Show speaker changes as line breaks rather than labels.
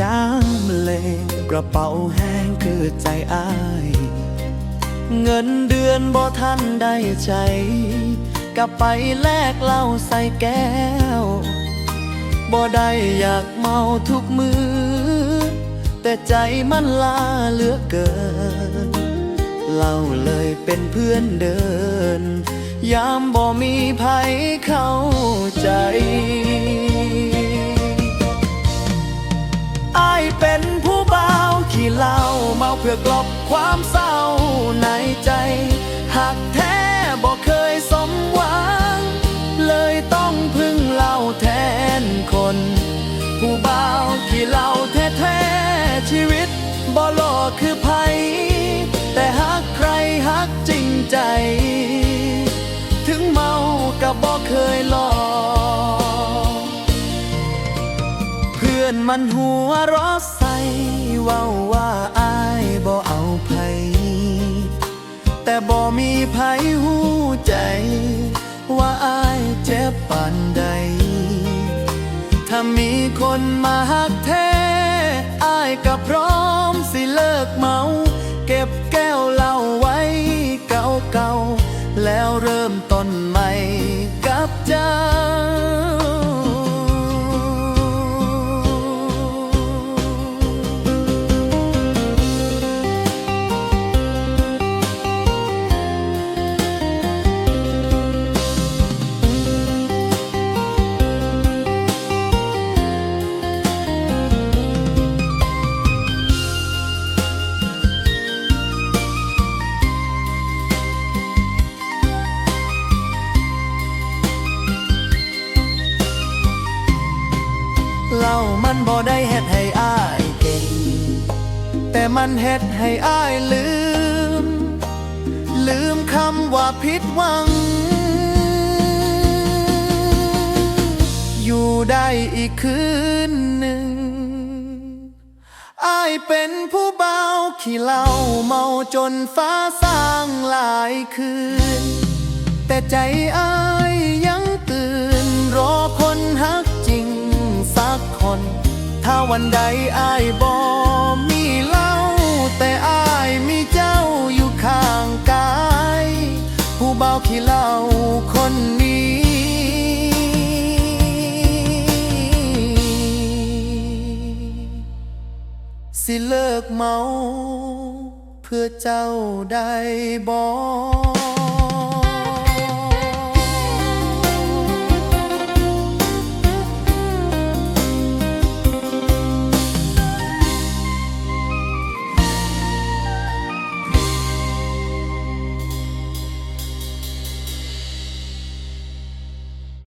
ยามเลกระเป๋าแห้งคือใจอาย เงินเดือนบ่ทันได้ใจกลับไปแลกเหล้าใส่แก้วบ่ได้อยากเมาทุกมือ แต่ใจมันลาเหลือเกินเราเลยเป็นเพื่อนเดิน ยามบ่มีภัยเข้าใจ เคยหลอกเพื่อนมันหัวรอใส่ว้าว่าอายบ่เอาไผแต่บ่มีไผหูใจ ว่าอายเจ็บปานใด ถ้ามีคนมาหักแท้อายก็พร้อมสิเลิกเมา เก็บแก้วเหล้าไว้เก่าๆแล้วเริ่มต้นใเหล่ามันบ่ได้เฮ็ดให้อายเก่ง แต่มันเฮ็ดให้อายลืม ลืมคำว่าผิดหวัง อยู่ได้อีกคืนหนึ่งอายเป็นผู้เบาขี้เหล้าเมาจนฟ้าสร้างหลายคืน แต่ใจอาย ถ้าวันใดอายบอมีเล้าแต่อายมีเจ้าอยู่ข้างกาย ผู้เบาขี้เล้าคนนี้ สิเลิกเมา เพื่อเจ้าได้บอก